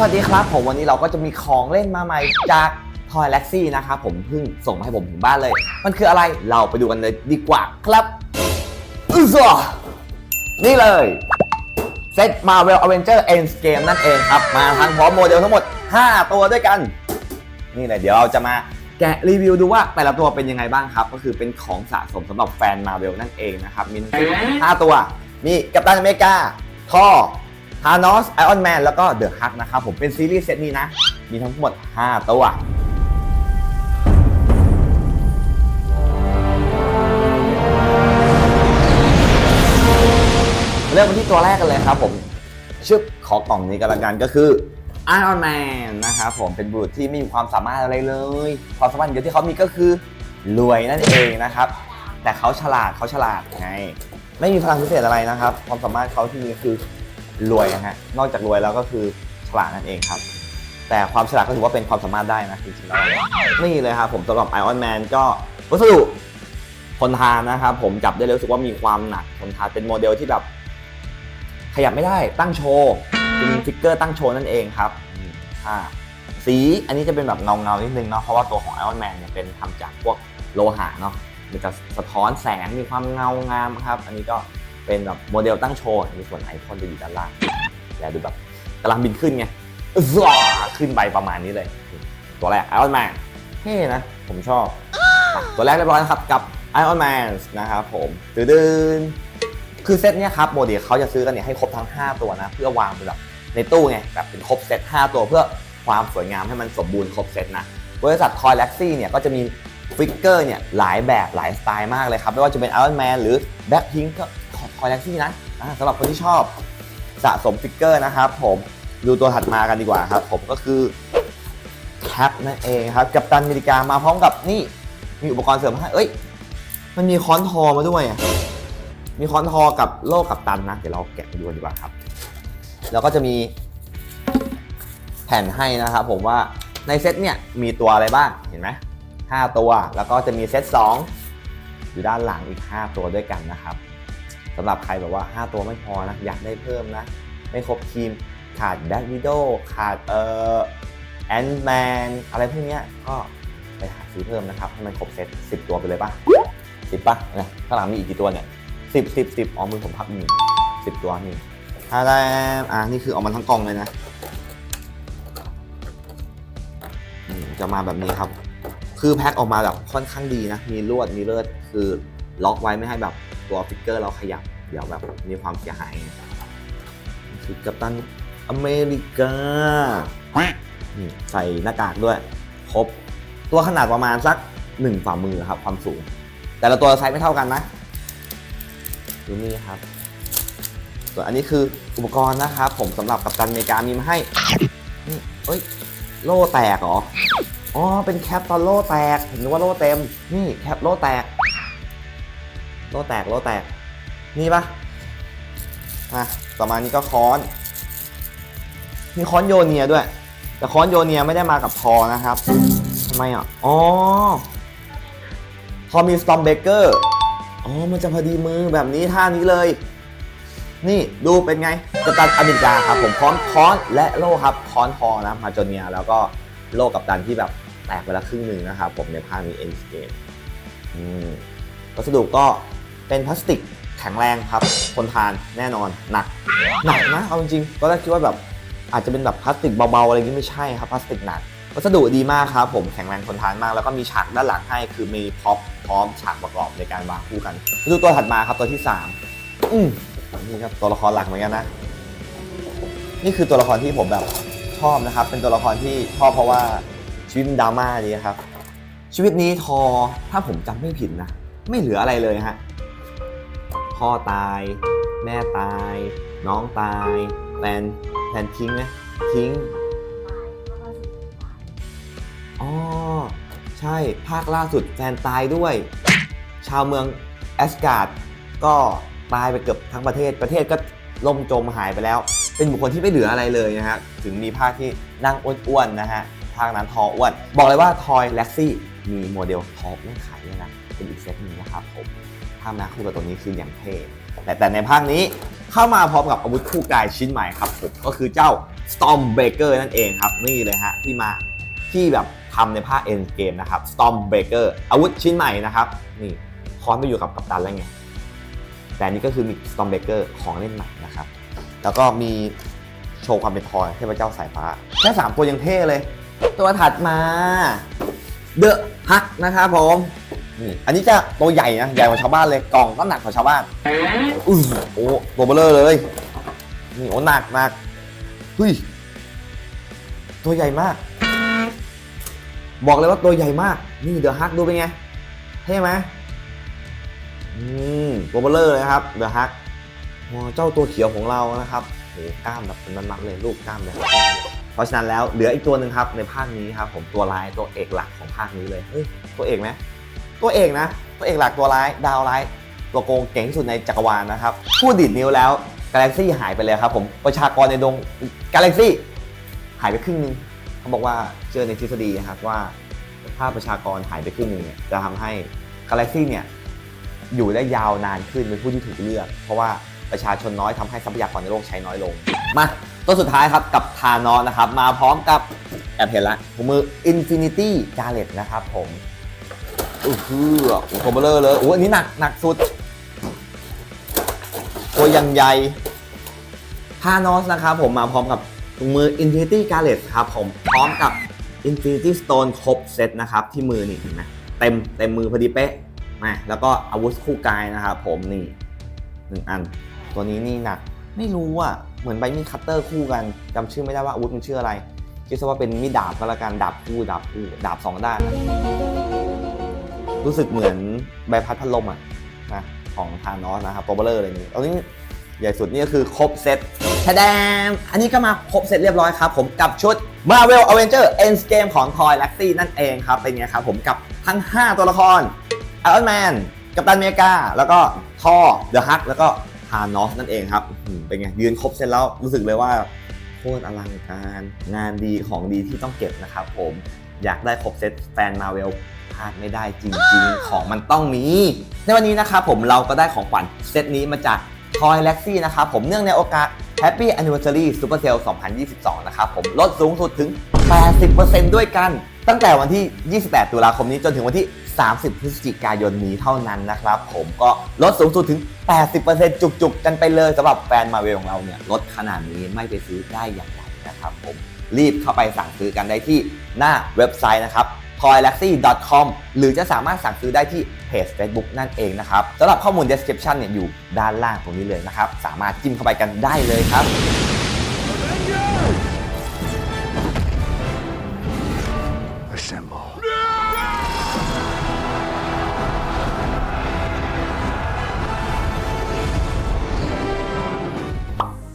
สวัสดีครับ ผมวันนี้เราก็จะมีของเล่นมาใหม่จากทอย l ล็กซี่นะครับผมเพิ่งส่งมาให้ผมถึงบ้านเลย มันคืออะไรเราไปดูกันเลยดีกว่าครับอึซอนี่เลยเซต Marvel Avenger Endgame นั่นเองครับ มาทั้งพร้อมโมเดลทั้งหมด 5 ตัวด้วยกัน นี่เลยเดี๋ยวเราจะมาแกะรีวิวดูว่าแต่ละตัวเป็นยังไงบ้างครับ ก็คือเป็นของสะสมสำหรับแฟน Marvel นั่นเองนะครับมี5ตัว มีกัปตันอเมริกาทอ ธานอสไอออนแมนแล้วก็เดอะฮักนะครับผมเป็นซีรีส์เซตนี้นะ มีทั้งหมด 5 ตัวเริ่มกันที่ตัวแรกกันเลยครับผมชึบขอกล่องนี้กันละกันก็คือ Iron Man นะครับผมเป็นบุรุษที่ไม่มีความสามารถอะไรเลย ความสามารถเดียวที่เขามีก็คือรวยนั่นเองนะครับ แต่เขาฉลาดเขาฉลาดไงไม่มีพลังพิเศษอะไรนะครับ ความสามารถเขาที่มีคือ รวยนะฮะ นอกจากรวยแล้วก็คือฉลาดนั่นเองครับ แต่ความฉลาดก็ถือว่าเป็นความสามารถได้นะจริงๆแล้วนี่เลยครับผมสำหรับ Iron Man ก็วัสดุทนทานนะครับผมจับได้เลยรู้สึกว่ามีความหนักทนทานเป็นโมเดลที่แบบ ขยับไม่ได้ตั้งโชว์เป็นฟิกเกอร์ตั้งโชว์นั่นเองครับอ่าสีอันนี้จะเป็นแบบเงาเงาๆนิดนึงเนาะเพราะว่าตัวของ Iron Man เนี่ยเป็นทำจากพวกโลหะเนาะมันจะสะท้อนแสงมีความเงางามครับ อันนี้ก็ เป็นแบบโมเดลตั้งโชว์มีส่วนไอคอนจะอยู่ด้านล่างแล้วดูแบบกำลังบินขึ้นไงว้าขึ้นไปประมาณนี้เลย ตัวแรก Iron Man เท่นะ ผมชอบอตัวแรกเรียบร้อยนะครับกับ Iron Man นะครับผมตื่นคือเซตเนี้ยครับโมเดลเขาจะซื้อกันเนี่ยให้ครบทั้ง 5 ตัวนะ เพื่อวางเป็นแบบในตู้ไงแบบเป็นครบเซต5ตัวเพื่อความสวยงามให้มันสมบูรณ์ครบเซตนะบริษัท Toy l a x y เนี่ยก็จะมีฟิกเกอร์เนี่ยหลายแบบหลายสไตล์มากเลยครับ ไม่ว่าจะเป็น Iron Man หรือ Blackpink ก็ ของ Toy l a x y นะสำหรับคนที่ชอบสะสมฟิกเกอร์นะครับผมดูตัวถัดมากันดีกว่าครับ ผมก็คือแคปนั่นเองครับกับตันอเมริกามาพร้อมกับนี่มีอุปกรณ์เสริมให้เอ้ย มันมีค้อนทอมาด้วย มีค้อนทอกับโล่กับตันนะ เดี๋ยวเราแกะดูกันดีกว่าครับ แล้วก็จะมีแผ่นให้นะครับผมว่าในเซตเนี่ยมีตัวอะไรบ้างเห็นไหมห้าตัว แล้วก็จะมีเซตสองอยู่ด้านหลังอีก 5 ตัวด้วยกันนะครับ สำหรับใครแบบว่า 5 ตัวไม่พอนะ อยากได้เพิ่มนะ ไม่ครบทีมขาดแบ็กวิดโอขาดเอ่อแอนด์แมนอะไรพวกเนี้ยก็ไปหาซื้อเพิ่มนะครับให้มันครบเซต10 ตัวไปเลยป่ะสิบป่ะนี่ยข้างหลังมีอีกกี่ตัวเนี่ยสิบสิบสิบอ๋อมือผมพับมีสิบตัวนี่อะไรอ่านี่คือออกมาทั้งกล่องเลยนะอืมจะมาแบบนี้ครับ คือแพ็คออกมาแบบค่อนข้างดีนะ มีลวด มีเลือด คือล็อกไว้ไม่ให้แบบ ตัวฟิกเกอร์เราขยับ เดี๋ยวแบบมีความเสียหายคือกัปตันอเมริกาใส่หน้ากากด้วย ครบ ตัวขนาดประมาณสักหนึ่งฝ่ามือครับ ความสูง แต่ละตัวไซส์ไม่เท่ากันนะดูนี่ครับส่วนอันนี้คืออุปกรณ์นะครับผมสำหรับกัปตันอเมริกามีมาให้นี่เอ้ยโล่แตกเหรออ๋อเป็นแคปตอนโล่แตกผมนึกว่าโล่เต็ม นี่แคปโล่แตก โลแตกโลแตก นี่ปะอะต่อมานี้ก็ค้อน มีค้อนโยเนียด้วย แต่ค้อนโยเนียไม่ได้มากับทอนะครับทำไมอะ อ๋อพอมีสตอมเบเกอร์ อ๋อ มันจะพอดีมือแบบนี้ท่านี้เลย นี่ดูเป็นไงกัปตันอเมริกาครับ ผมพร้อมค้อนและโล่ครับค้อนทอนะมาจนเนียแล้วก็โล่กับตันที่แบบแตกไปละครึ่งหนึ่งนะครับผมในภาคนี้เอ็นสเกมวัสดุก็ เป็นพลาสติกแข็งแรงครับทนทานแน่นอนหนักหนักนะเอาจริงๆตอนแรกคิดว่าแบบอาจจะเป็นแบบพลาสติกเบาๆอะไรอย่างนี้ไม่ใช่ครับพลาสติกหนักวัสดุดีมากครับผมแข็งแรงทนทานมาก แล้วก็มีฉากด้านหลังให้คือมีพ็อปพร้อมฉากประกอบในการวางคู่กันดูตัวถัดมาครับตัวที่ 3 อืมนี่ครับตัวละครหลักเหมือนกันนะ นี่คือตัวละครที่ผมแบบชอบนะครับ เป็นตัวละครที่ชอบเพราะว่าชีวิตดราม่าดีครับ ชีวิตนี้ทอถ้าผมจำไม่ผิดนะ ไม่เหลืออะไรเลยฮะ พ่อตาย แม่ตาย น้องตายแฟนแฟนทิ้งนะทิ้งอ๋อใช่ภาคล่าสุดแฟนตายด้วย ชาวเมืองแอสการ์ดก็ตายไปเกือบทั้งประเทศประเทศก็ล่มจมหายไปแล้ว เป็นบุคคลที่ไม่เหลืออะไรเลยนะฮะถึงมีภาคที่นั่งอ้วนๆนะฮะภาคนั้นทออ้วน บอกเลยว่าทอยแล็กซี่มีโมเดลทออ้วนขายด้วยนะเป็นอีกเซตหนึงนะครับผม ถ้ามาคู่กับตัวนี้คืออย่างเท่แต่แต่ในภาคนี้เข้ามาพร้อมกับอาวุธคู่กายชิ้นใหม่ครับผมก็คือเจ้า Storm Breaker นั่นเองครับนี่เลยฮะที่มาที่แบบทำในภาค End Game นะครับ Storm Breaker อาวุธชิ้นใหม่นะครับนี่คอนไปอยู่กับกัปตันแล้วไงแต่นนี้ก็คือมี Storm Breaker ของเล่นใหม่นะครับ แล้วก็มีโชว์ความเป็นทอยเทพเจ้าสายฟ้าแค่3ตัวยังเท่เลย ตัวถัดมา The Huck นะครับผม นี่อันนี้จะตัวใหญ่นะ ใหญ่กว่าชาวบ้านเลย กล่องก็หนักกว่าชาวบ้านอื้อโอ้ตัวเบลอเลย นี่โอ้หนักหนักเฮ้ย ตัวใหญ่มาก บอกเลยว่าตัวใหญ่มาก นี่เดอะฮักดูเป็นไงเท่ไหมอืมตัวเบลเลอร์เลยนะครับ เดอะฮักเจ้าตัวเขียวของเรานะครับโหกล้ามแบบเป็นมัดๆเลยลูกกล้ามเลยเพราะฉะนั้นแล้วเหลืออีกตัวหนึ่งครับในภาคนี้ครับผมตัวร้ายตัวเอกหลักของภาคนี้เลยเฮ้ยตัวเอกไหม ตัวเอกนะ ตัวเอกหลักตัวร้ายดาวร้าย ตัวโกงเก่งที่สุดในจักรวาลนะครับพูดดิดนิ้วแล้วกาแล็กซี่หายไปเลยครับผมประชากรในดวงกาแล็กซี่หายไปครึ่งหนึงเขาบอกว่าเจอในทฤษฎีนะครับว่าถ้าประชากรหายไปครึ่งหนึงเนี่ยจะทำให้กาแล็กซี่เนี่ยอยู่ได้ยาวนานขึ้นเป็นผู้ที่ถูกเลือก เพราะว่าประชาชนน้อยทำให้ทรัพยากรในโลกใช้น้อยลง มาตัวสุดท้ายครับกับทานอสนะครับ มาพร้อมกับแอบเห็นละถุงมือ Infinity Gauntlet นะครับผม อือฮือโอ้โหเบลอร์เลยโอ้อันนี้หนักหนักสุดตัวยังใหญ่พานอสนะครับผมมาพร้อมกับถุงมือ Infinity Gauntlet ครับผมพร้อมกับ Infinity Stone ครบเซตนะครับ ที่มือนี่เห็นไหมเต็มเต็มมือพอดีเป๊ะมาแล้วก็อาวุธคู่กายนะครับผมนี่หนึ่งอัน ตัวนี้นี่หนัก ไม่รู้อะ เหมือนใบมีดคัตเตอร์คู่กันจำชื่อไม่ได้ว่าอาวุธมันชื่ออะไรคิดซะว่าเป็นมีดดาบก็แล้วกันดาบคู่ดาบคู่ดาบสองด้านนะ รู้สึกเหมือนใบพัดพัดลมอะนะของทานอสนะครับโปรเบลเลอร์อะไรนี้เอานี้ใหญ่สุดนี่ก็คือครบเซตแทดมอันนี้ก็มาครบเซตเรียบร้อยครับผมกับชุด Marvel Avenger Endgame ของ Toy l a x y นั่นเองครับ เป็นไงครับผมกับทั้ง 5 ตัวละคร Iron Man กัปตันอเมริกา แล้วก็ทอเดอะฮักแล้วก็ฮานอสนั่นเองครับ เป็นไง ยืนครบเซตแล้วรู้สึกเลยว่า โคตรอลังการ งานดีของดีที่ต้องเก็บนะครับผมอยากได้ครบเซตแฟนมาเวล ลาดไม่ได้จริงๆ ของมันต้องมี ในวันนี้นะครับผมเราก็ได้ของขวัญเซตนี้มาจาก Toy l e x y นะครับผมเนื่องในโอกาส Happy Anniversary Super Sale 2022 นะครับผมลดสูงสุดถึง 80%ด้วยกัน ตั้งแต่วันที่ 28 ตุลาคมนี้จนถึงวันที่ 30 พฤศจิกายนนี้เท่านั้นนะครับผมก็ลดสูงสุดถึง 80%จุกๆ กันไปเลยสำหรับแฟนมาเวลของเราเนี่ยลดขนาดนี้ไม่ไปซื้อได้อย่างไรนะครับผมรีบเข้าไปสั่งซื้อกันได้ที่หน้าเว็บไซต์นะครับ toylaxy.com หรือจะสามารถสั่งซื้อได้ที่เพจ Facebook นั่นเองนะครับสำหรับข้อมูล description เนี่ยอยู่ด้านล่างตรงนี้เลยนะครับ สามารถจิ้มเข้าไปกันได้เลยครับ Assemble.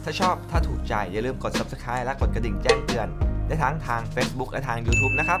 ถ้าชอบถ้าถูกใจอย่าลืมกด subscribe และกดกระดิ่งแจ้งเตือน ได้ทั้งทาง Facebook และทาง YouTube นะครับ